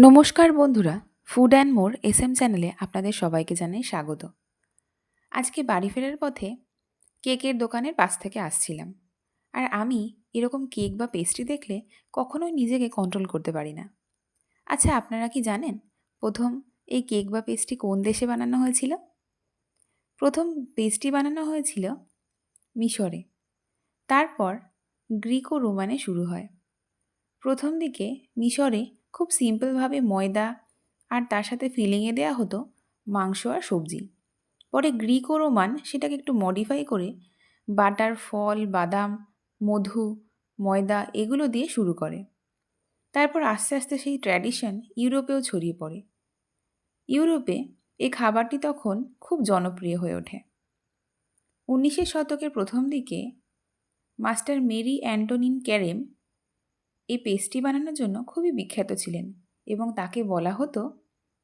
নমস্কার বন্ধুরা food and more S M চ্যানেলে আপনাদের সবাইকে জানাই স্বাগত। আজকে বাড়ি ফেরার পথে কেকের দোকানের পাশ থেকে আসছিলাম। আর আমি এরকম কেক বা পেস্ট্রি দেখলে কখনোই নিজেকে কন্ট্রোল করতে পারি না। আচ্ছা আপনারা কি জানেন প্রথম এই কেক বা পেস্ট্রি কোন দেশে বানানো হয়েছিল? প্রথম পেস্ট্রি বানানো হয়েছিল মিশরে। তারপর গ্রিক ও রোমানে শুরু হয়। প্রথম দিকে মিশরে খুব সিম্পলভাবে ময়দা আর তার সাথে ফিলিংয়ে দেওয়া হতো মাংস আর সবজি। পরে গ্রিক ও রোমান সেটাকে একটু মডিফাই করে বাটার ফল, বাদাম, মধু, ময়দা এগুলো দিয়ে শুরু করে। তারপর আস্তে আস্তে সেই ট্র্যাডিশন ইউরোপেও ছড়িয়ে পড়ে। ইউরোপে এ খাবারটি তখন খুব জনপ্রিয় হয়ে ওঠে। উনিশের শতকের প্রথম দিকে মাস্টার মেরি অ্যান্টোনিন ক্যারেম এই পেস্ট্রি বানানোর জন্য খুবই বিখ্যাত ছিলেন এবং তাকে বলা হতো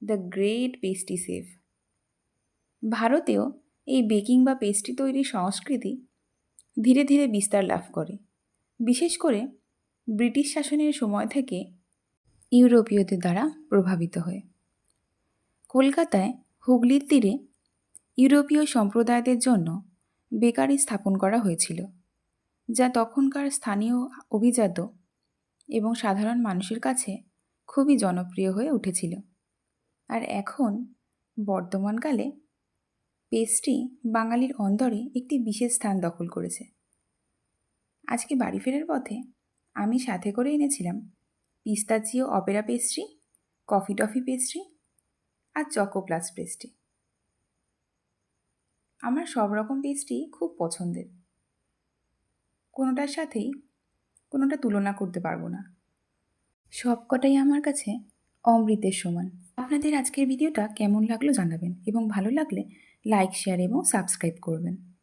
দ্য গ্রেট পেস্ট্রি সেফ ভারতেও এই বেকিং বা পেস্ট্রি তৈরির সংস্কৃতি ধীরে ধীরে বিস্তার লাভ করে। বিশেষ করে ব্রিটিশ শাসনের সময় থেকে ইউরোপীয়দের দ্বারা প্রভাবিত হয়ে। কলকাতায় হুগলির তীরে ইউরোপীয় সম্প্রদায়দের জন্য বেকারি স্থাপন করা হয়েছিল, যা তখনকার স্থানীয় অভিজাত এবং সাধারণ মানুষের কাছে খুবই জনপ্রিয় হয়ে উঠেছিল। আর এখন বর্তমানকালে পেস্ট্রি বাঙালির অন্দরে একটি বিশেষ স্থান দখল করেছে। আজকে বাড়ি ফেরার পথে আমি সাথে করে এনেছিলাম pistachio opera pastry coffee toffee pastry আর চকো প্লাস পেস্ট্রি আমার সব রকম পেস্ট্রি খুব পছন্দের। কোনোটার সাথেই কোনোটা তুলনা করতে পারব না। সবকটাই আমার কাছে অমৃতের সমান। আপনাদের আজকের ভিডিওটা কেমন লাগল জানাবেন এবং ভালো লাগলে লাইক, শেয়ার এবং সাবস্ক্রাইব করবেন।